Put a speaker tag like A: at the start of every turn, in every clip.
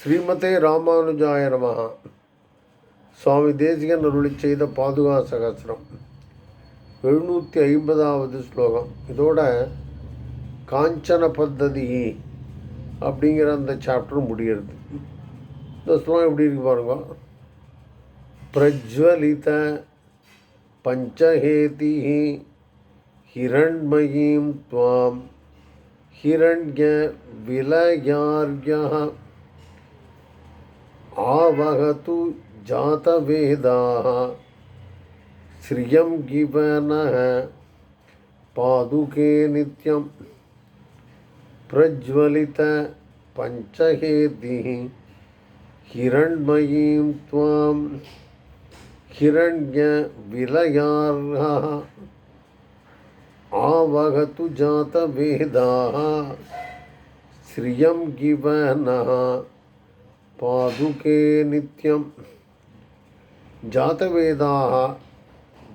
A: ஸ்ரீமதே ராமானுஜாய நமகா சுவாமி தேசிகன் அருளி செய்த பாதுகா சகசிரம் எழுநூற்றி ஐம்பதாவது ஸ்லோகம் இதோட காஞ்சன பத்ததி அப்படிங்கிற அந்த சாப்டர் முடிகிறது இந்த ஸ்லோகம் எப்படி இருக்கு பாருங்க பிரஜ்வலித பஞ்சஹேதி ஹிரண்மயீம் துவாம் ஹிரண்ய விலயார்யா आवहतु जातवेदाः। श्रियं गिवनः पादुके नित्यं प्रज्वलितपञ्चहेतिः हिरण्मयीं त्वां हिरण्यविलयार्हः। आवहतु जातवेदाः। श्रियं गिवनः பாதுகே நித்யம் ஜாதவேதாக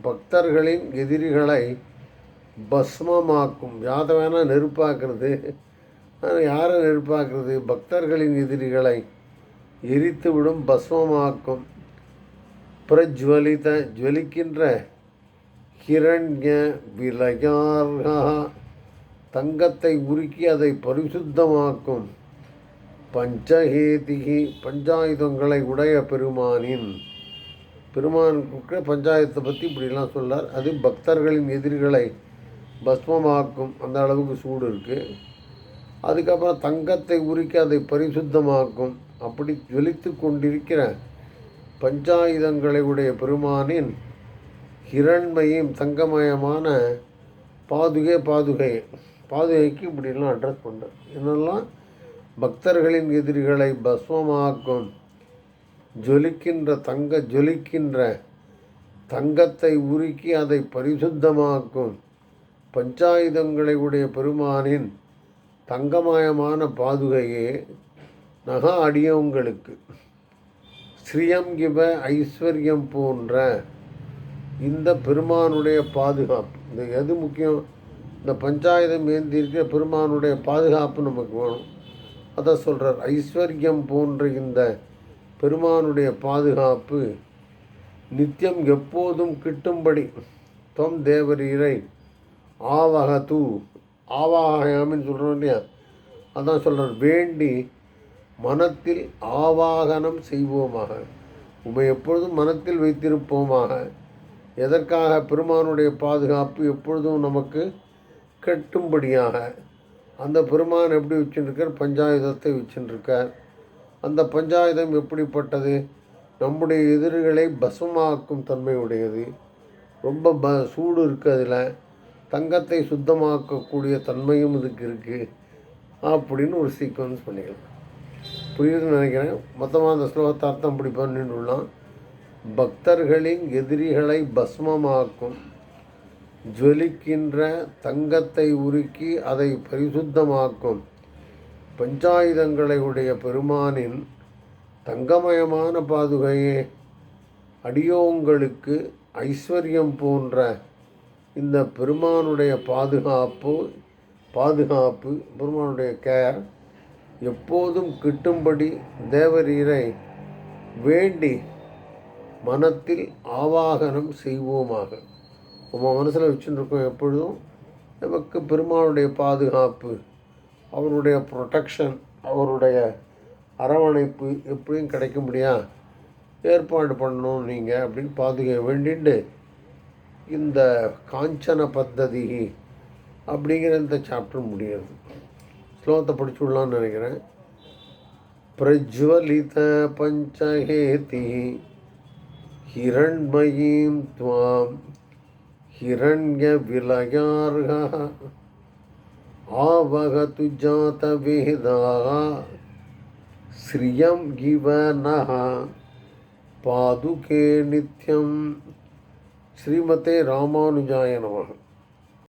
A: பக்தர்களின் எதிரிகளை பஸ்மமாக்கும்। ஜாதவேனா நெருப்பாக்குறது। ஆனால் யாரை நெருப்பாக்குறது? பக்தர்களின் எதிரிகளை எரித்துவிடும் பஸ்மமாக்கும்। பிரஜ்வலித ஜுவலிக்கின்ற ஹிரண்ய விலயார்கா தங்கத்தை உருக்கி அதை பரிசுத்தமாக்கும்। பஞ்சஹேதிகி பஞ்சாயுதங்களை உடைய பெருமானின். பெருமானுக்கு பஞ்சாயத்தை பற்றி இப்படிலாம் சொல்லார் அது பக்தர்களின் எதிரிகளை பஸ்மமாக்கும் அந்த அளவுக்கு சூடு இருக்குது அதுக்கப்புறம் தங்கத்தை உருக்கி அதை பரிசுத்தமாக்கும். அப்படி ஜொலித்து கொண்டிருக்கிற பஞ்சாயுதங்களை உடைய பெருமானின் ஹிரண்மையும் தங்கமயமான பாதுகை பாதுகை. பாதுகைக்கு இப்படிலாம் அட்ரஸ் பண்ணுறேன் என்னெல்லாம் பக்தர்களின் எதிரிகளை பஸ்மமாக்கும் ஜொலிக்கின்ற தங்க ஜொலிக்கின்ற தங்கத்தை உருக்கி அதை பரிசுத்தமாக்கும். பஞ்சாயுதங்களை உடைய பெருமானின் தங்கமயமான பாதுகையே நகா அடியவங்களுக்கு ஸ்ரீயம் கிப ஐஸ்வர்யம் போன்ற இந்த பெருமானுடைய பாதுகாப்பு. இந்த எது முக்கியம்? இந்த பஞ்சாயுதம் ஏந்தி பெருமானுடைய பாதுகாப்பு நமக்கு வேணும். அதை சொல்கிறார் ஐஸ்வர்யம் போன்ற இந்த பெருமானுடைய பாதுகாப்பு நித்தியம் எப்போதும் கிட்டும்படி தொம் தேவரீரை ஆவகது ஆவாகயாமின்னு சொல்கிறோம் இல்லையா? அதான் சொல்கிறார் வேண்டி மனத்தில் ஆவாகனம் செய்வோமாக. உமை எப்பொழுதும் மனத்தில் வைத்திருப்போமாக. எதற்காக? பெருமானுடைய பாதுகாப்பு எப்பொழுதும் நமக்கு கட்டும்படியாக. அந்த பெருமான் எப்படி வச்சுருக்கார்? பஞ்சாயுதத்தை வச்சுருக்கார். அந்த பஞ்சாயுதம் எப்படிப்பட்டது? நம்முடைய எதிரிகளை பசுமாக்கும் தன்மை உடையது ரொம்ப ப சூடு இருக்குது அதில். தங்கத்தை சுத்தமாக்கக்கூடிய தன்மையும் இதுக்கு இருக்குது அப்படின்னு ஒரு சீக்வன்ஸ் பண்ணிக்கலாம். புரியுதுன்னு நினைக்கிறேன். மொத்தமாக அந்த ஸ்லோகத்தை அர்த்தம் பிடிப்பான்னு பக்தர்களின் எதிரிகளை பஸ்மமாக்கும் ஜொலிக்கின்ற தங்கத்தை உருக்கி அதை பரிசுத்தமாக்கும். பஞ்சாயுதங்களை உடைய பெருமானின் தங்கமயமான பாதுகையே அடியோங்களுக்கு ஐஸ்வர்யம் போன்ற இந்த பெருமானுடைய பாதுகாப்பு பாதுகாப்பு பெருமானுடைய கேர் எப்போதும் கிட்டும்படி தேவரீரை வேண்டி மனத்தில் ஆவாகனம் செய்வோமாக. நம்ம மனசில் வச்சுருக்கோம் எப்பொழுதும் நமக்கு பெருமாளுடைய பாதுகாப்பு அவருடைய ப்ரொடெக்ஷன் அவருடைய அரவணைப்பு எப்படியும் கிடைக்க முடியா ஏற்பாடு பண்ணணும் நீங்கள் அப்படின்னு பாதுகா வேண்டிட்டு இந்த காஞ்சன பத்ததி அப்படிங்கிற இந்த சாப்டர் முடியாது ஸ்லோகத்தை படிச்சு விடலான்னு நினைக்கிறேன் பிரஜ்வலித பஞ்சஹேதி हिरण्मयीं त्वां हिरण्यविलयार्हः आवहतु जातवेदाः। श्रियं गिव नः। पादुके नित्यं। श्रीमते रामानुजाय नमः।